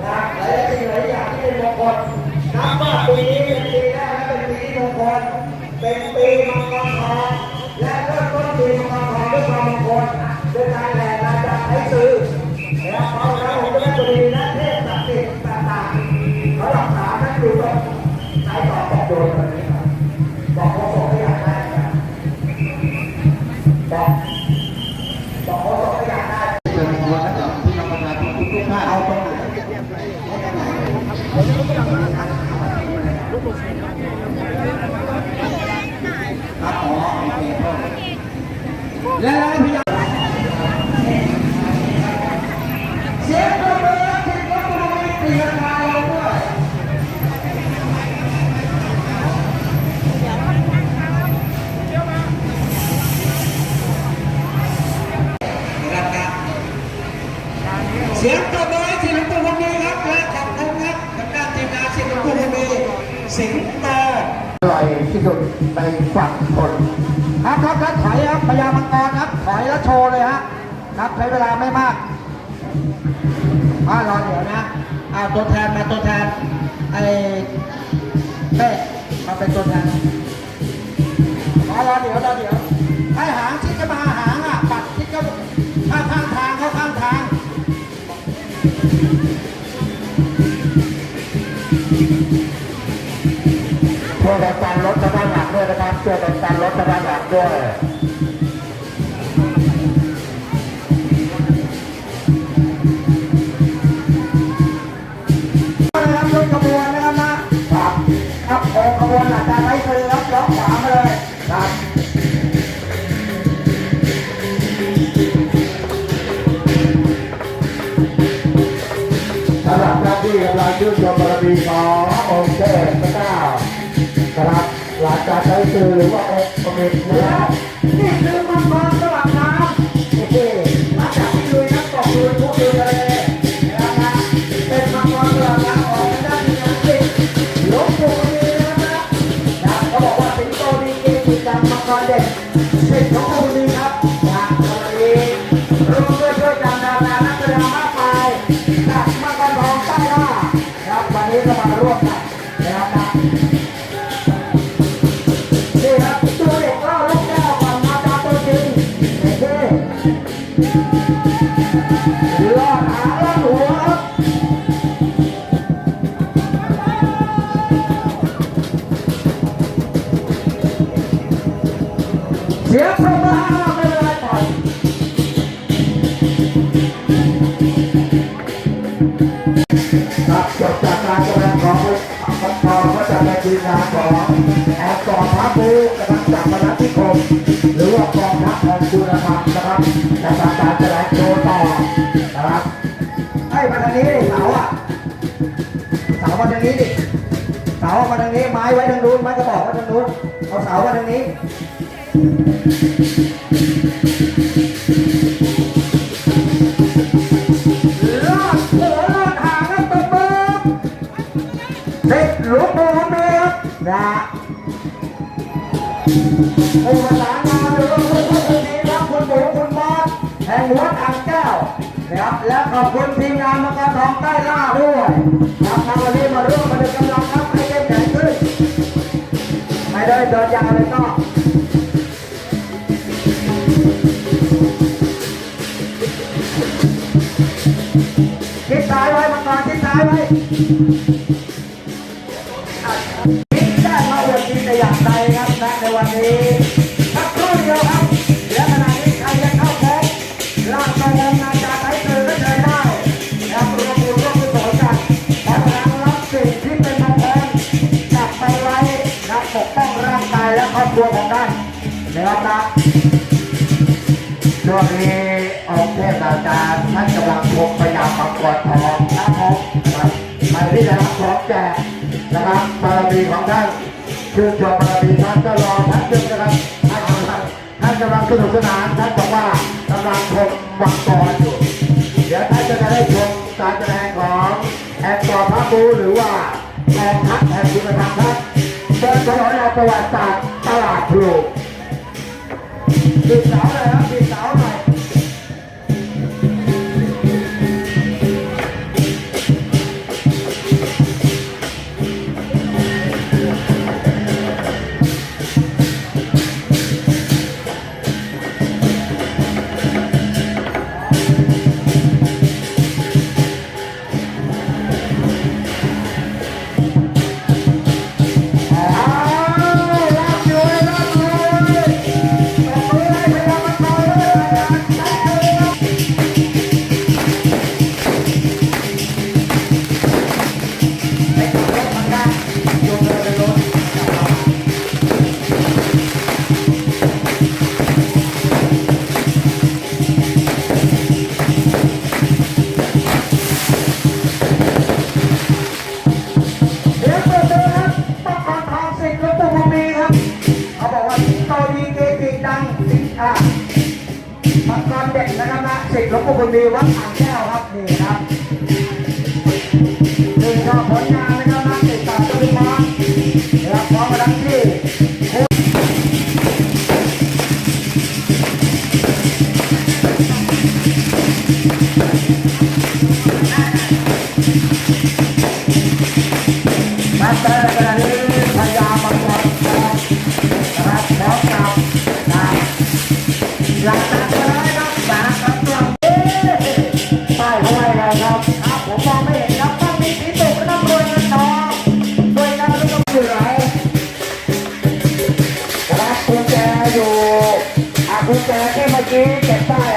และหลายสิ่งหลายอย่างที่เป็นมงคลนับว่าปีนี้เป็นปีแรกและเป็นปีที่มงคลเป็นปีมังกรทองและเริ่มต้นปีมังกรทองด้วยความมงคลด้วยการแหล่นาจากไทยซื้อแล้วเอาแล้ว และแล้วพี่ยังเสียงปรบมือที่ก็ต้องมีตีราคาลงด้วยนะครับเสียงปรบมือใที่สุดในฝั่งทนครับครับครับถอยครับพยามังกรครับถอยแล้วโชว์เลยฮะครับใช้เวลาไม่มากอ่ารอเดี๋ยวนะเอาตัวแทนมาตัวแทนไอ้เต้มาเป็นตัวแทนมารอเดี๋ยวรอเดี๋ยว ด้วยนะครับช่วยกันการรถกระด้านหลังด้วยนะครับยกขบวนนะครับนะครับครับโองขบวนอาจารย์ไว้คือครับล็อกขวามาเลยครับสำหรับท่านที่กำลังชื่นชมบารมีขององ หลังจากใช้สื่อหรือว่าโองค์สมเด็จแล้วนี่คือมังกรสลับน้ำโอ้โหลังจากที่ลุยน้ำตกลุยทุกลุยทะเลนะครับนะเป็นมังกรสลับน้ำออกมาได้ยังไงสิหลวงปู่ดีนะครับนะเขาบอกว่าสิงโตดีเกจิจังมังกรเด็กสิทธิ์ของปู่ดีครับนะกรณีร่วมด้วยช่วยกันดารานักแสดงมากมายจากมังกรทองใต้ล่านะครับวันนี้ก็มาร่วมกันนะครับ สียงปรบมือให้าไม่เป็นไรปล่อยครับจบจากการแสดงของพันทองก็จะเป็นทีมงานของแอดกองทัพบูกำลังจับมานัที่คมหรือว่ากองทัพของคุณธรรมนะครับในการการแสดงโชว์ต่อนะครับให้มาทางนี้ดิเสาอะเสามาทางนี้ดิเสามาทางนี้ไม้ไว้ทางนู้นไม้กระบอกไว้ทางนู้นเอาเสามาทางนี้ นะผู้ประสานงานหรือว่าผู้ผู้คนนี้ครับคุณหมูคุณมอสแห่งวัดอ่างแก้วครับและขอบคุณทีมงานมังกรทองใต้ล่าด้วยครับมาวันนี้มาร่วมมาดึงกำลังครับให้เข้มแข็งขึ้นไม่ได้เดินยาวเลยก็ คิดซ้ายไว้มังกรคิดซ้ายไว้คิดได้มาอวดดีแต่อย่างใดครับนะในวันนี้สักครู่เดียวครับและขณะนี้ใครจะเข้าพบร่างทรงองค์นาจาไทยเจอก็เจอได้นะครับรวมบุญร่วมกุศลกันขอพลังรับสิ่งที่เป็นมงคลกลับไปไว้นะปกป้องร่างกายและครอบครัวของท่านนะครับนะ ช่วงนี้องค์เทพอาจารย์ท่านกำลังพกพยายามประกวดทองนะครับมาที่จะรับของแจกนะครับบารมีของท่านชื่จชบารมีท่านก็รอท่านเดินนะครับท่านกำลังท่านกำลังสนุกสนานท่านบอกว่ากำลังชมวังกรอยู่ เดี๋ยวท่านจะได้ชมการแสดงของแอนตอพระบูหรือว่าแอนทัพแอนคุณธรรมทัพเดินถนนแอนประวัติศาสตร์ตลาดพลู สิทธิ์หลวงพ่บุญมีวัดอ่างแก้วครับนี่ครับนี่ก็ผลงานนะครับนักติดตามต้นไม้รับพร้อมกันที่มาเจอกันนี้ Thank you.